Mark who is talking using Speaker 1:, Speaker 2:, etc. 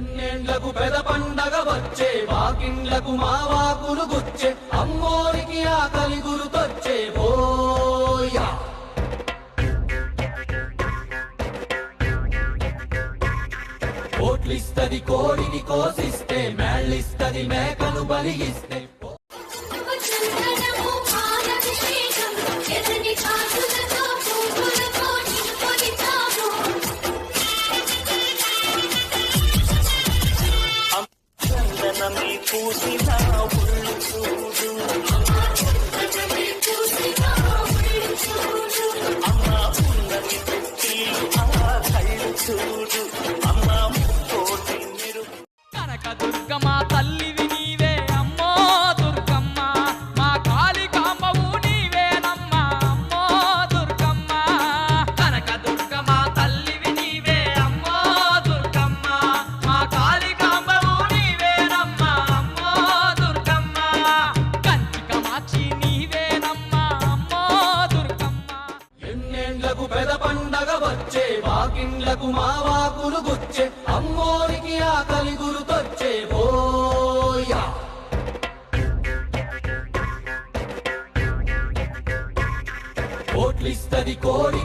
Speaker 1: ఎన్నెండ్లకు పెద పండగ వచ్చే వాకిండ్లకు మా వాకులు గుచ్చే అమ్మోరికి ఆకలి గురుతొచ్చే బోయా ఓట్లిస్తది కోడిని కోసిస్తే మేళ్ళిస్తది మేకను బలిగిస్తే.
Speaker 2: చందనమే
Speaker 3: పూసిన ఒళ్ళు చూడు. అమ్మ ఉన్నది పెట్టి ఆ కళ్ళు చూడు.
Speaker 1: ఎన్నెండ్లకు పెద పండగ వచ్చే వాకిండ్లకు మా వాకులు గుచ్చే అమ్మోరికి ఆకలి గురుతొచ్చే బోయా ఓట్లిస్తది కోడి